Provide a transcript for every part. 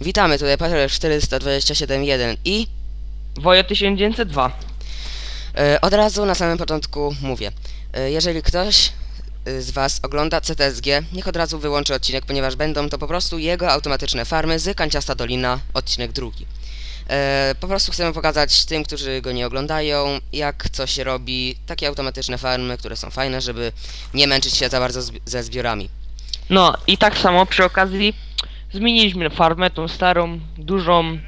Witamy tutaj Patrol 427.1 i Wojo 1902. e, od razu na samym początku mówię, e, jeżeli ktoś z Was ogląda CTSG, niech od razu wyłączy odcinek, ponieważ będą to po prostu jego automatyczne farmy z Kanciasta Dolina, odcinek drugi. E, po prostu chcemy pokazać tym, którzy go nie oglądają, jak co się robi, takie automatyczne farmy, które są fajne, żeby nie męczyć się za bardzo zbi- ze zbiorami. No i tak samo przy okazji zmieniliśmy farmę, tą starą, dużą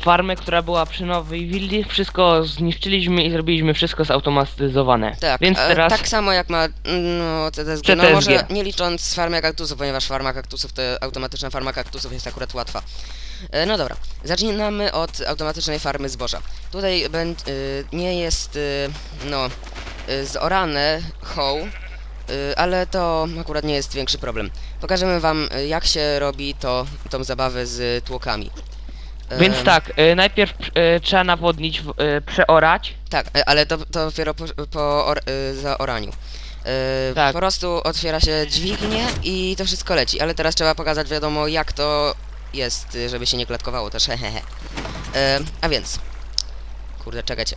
farmę, która była przy nowej willi. Wszystko zniszczyliśmy i zrobiliśmy wszystko zautomatyzowane. Tak, Więc e, teraz tak samo jak ma no, CTSG, no CTSG. może nie licząc farmy kaktusów, ponieważ farma kaktusów, to automatyczna farma kaktusów jest akurat łatwa. E, No dobra, zaczynamy od automatycznej farmy zboża. Tutaj y, nie jest, y, no, y, zorane hoł, ale to akurat nie jest większy problem. Pokażemy wam, y, jak się robi to, tą zabawę z tłokami. Więc Em, tak, y, najpierw y, trzeba nawodnić, w- y, przeorać. Tak, e, ale to, to dopiero po, po or, y, zaoraniu. Y, Tak. Po prostu otwiera się dźwignię i to wszystko leci, ale teraz trzeba pokazać wiadomo jak to jest, y, żeby się nie klatkowało też, hehehe. Y, A więc, kurde, czekajcie.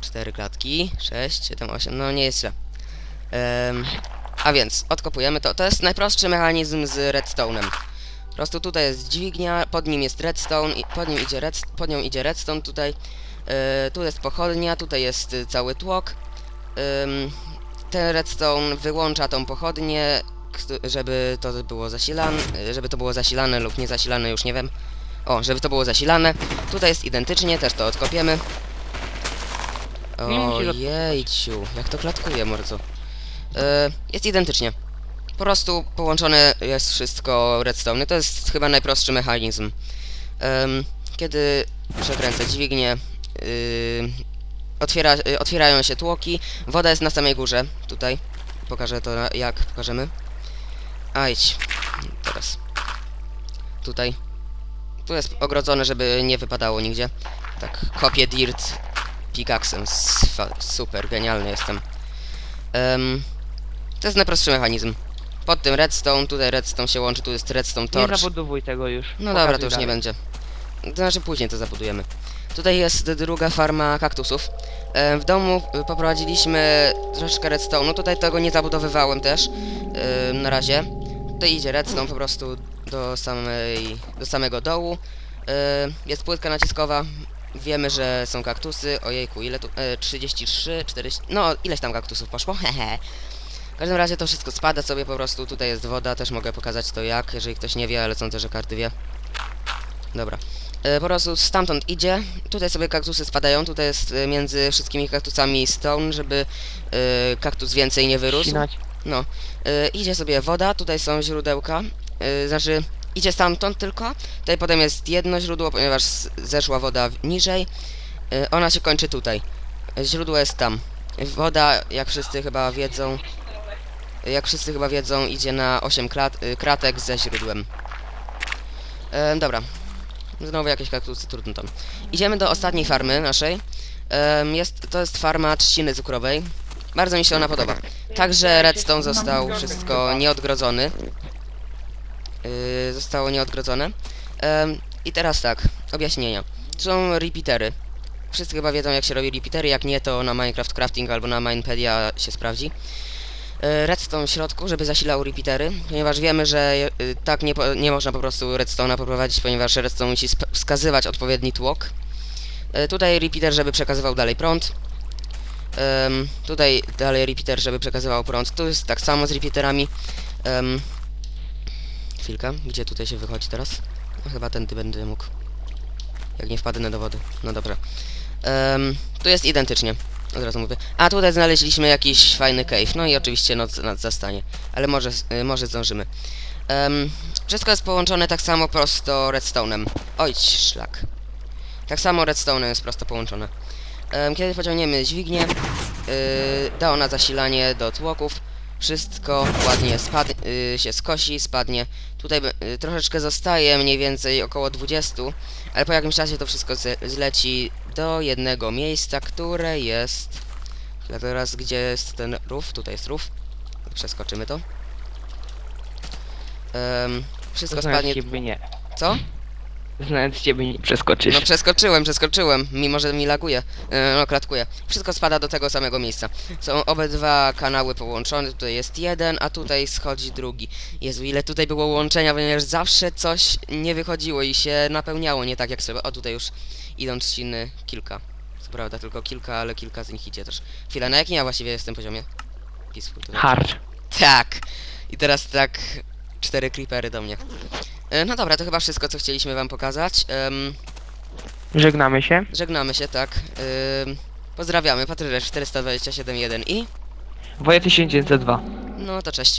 Cztery klatki, sześć, siedem, osiem, no nie jest źle. A więc, odkopujemy to. To jest najprostszy mechanizm z redstone'em. Po prostu tutaj jest dźwignia, pod nim jest redstone, i pod, nim idzie redst- pod nią idzie redstone tutaj. E, tu jest pochodnia, tutaj jest y, cały tłok. Ten redstone wyłącza tą pochodnię, żeby to było zasilane, żeby to było zasilane lub nie zasilane, już nie wiem. O, żeby to było zasilane. Tutaj jest identycznie, też to odkopiemy. Ojejciu, jak to klatkuje, mordzo. E, jest identycznie. Po prostu połączone jest wszystko redstone. To jest chyba najprostszy mechanizm. Kiedy przekręcę dźwignię, yy, otwiera, y, otwierają się tłoki, woda jest na samej górze, tutaj. Pokażę to jak, pokażemy. A idź, teraz. Tutaj. Tu jest ogrodzone, żeby nie wypadało nigdzie. Tak, kopię dirt pickaxem, super, genialny jestem. Em, to jest najprostszy mechanizm. Pod tym redstone, tutaj redstone się łączy, tu jest redstone Nie torch. zabudowuj tego już. No Pokazuj dobra, to już nie dalej. będzie. To znaczy później to zabudujemy. Tutaj jest druga farma kaktusów. E, W domu poprowadziliśmy troszeczkę redstone'u. Tutaj tego nie zabudowywałem też e, na razie. Tutaj idzie redstone po prostu do samej, do samego dołu. E, Jest płytka naciskowa. Wiemy, że są kaktusy. Ojejku, ile tu? E, 33, 40. No, ileś tam kaktusów poszło? Hehe. W każdym razie to wszystko spada sobie po prostu. Tutaj jest woda, też mogę pokazać to jak, jeżeli ktoś nie wie, ale sądzę, że każdy wie. Dobra. E, po prostu stamtąd idzie. Tutaj sobie kaktusy spadają. Tutaj jest e, między wszystkimi kaktusami stone, żeby e, kaktus więcej nie wyrósł. Ścinać. No. E, idzie sobie woda, tutaj są źródełka. E, znaczy, idzie stamtąd tylko. Tutaj potem jest jedno źródło, ponieważ zeszła woda niżej. E, ona się kończy tutaj. Źródło jest tam. Woda, jak wszyscy chyba wiedzą, jak wszyscy chyba wiedzą, idzie na 8 krat, y, kratek ze źródłem. E, dobra. Znowu jakieś kaktusy, trudno tam. Idziemy do ostatniej farmy naszej. Em, jest, to jest farma trzciny cukrowej. Bardzo mi się ona podoba. Także redstone został wszystko nieodgrodzony. Yy, zostało nieodgrodzone. Em, I teraz tak, objaśnienia. Są repeatery. Wszyscy chyba wiedzą jak się robi repeatery, jak nie to na Minecraft Crafting albo na Minepedia się sprawdzi. E, redstone w środku, żeby zasilał repeatery, ponieważ wiemy, że e, tak nie, nie można po prostu redstone'a poprowadzić, ponieważ redstone musi wskazywać odpowiedni tłok. E, tutaj repeater, żeby przekazywał dalej prąd. Em, tutaj dalej repeater, żeby przekazywał prąd. Tu jest tak samo z repeaterami. Chwilkę, gdzie tutaj się wychodzi teraz? No, chyba tędy będę mógł. Jak nie wpadnę do wody. No dobra. Em, tu jest identycznie. Od razu mówię. A tutaj znaleźliśmy jakiś fajny cave. No i oczywiście noc nas zastanie. Ale może, może zdążymy. Em, wszystko jest połączone tak samo prosto redstone'em. Oj, szlak. Tak samo redstone'em jest prosto połączone. Em, kiedy pociągniemy dźwignię, yy, da ona zasilanie do tłoków. Wszystko ładnie spad y, się skosi, spadnie. Tutaj y, troszeczkę zostaje, mniej więcej około 20, ale po jakimś czasie to wszystko zleci do jednego miejsca, które jest... Teraz gdzie jest ten rów? Tutaj jest rów. Przeskoczymy to. Wszystko To spadnie... jakby nie. Co? Znając ciebie nie przeskoczysz. No przeskoczyłem, przeskoczyłem, mimo że mi laguje, e, no klatkuje. Wszystko spada do tego samego miejsca. Są obydwa kanały połączone, tutaj jest jeden, a tutaj schodzi drugi. Jezu, ile tutaj było łączenia, ponieważ zawsze coś nie wychodziło i się napełniało nie tak jak sobie. O, tutaj już idą trzciny kilka. Co prawda tylko kilka, ale kilka z nich idzie też. Chwila, na jakim ja właściwie jestem poziomie? Peaceful tutaj. Hard. Tak! I teraz tak cztery creepery do mnie. E, No dobra, to chyba wszystko, co chcieliśmy wam pokazać. Em, Żegnamy się. Żegnamy się, tak. Ym, pozdrawiamy, Patrylecz 427.1 i... Woje 1902. No to cześć.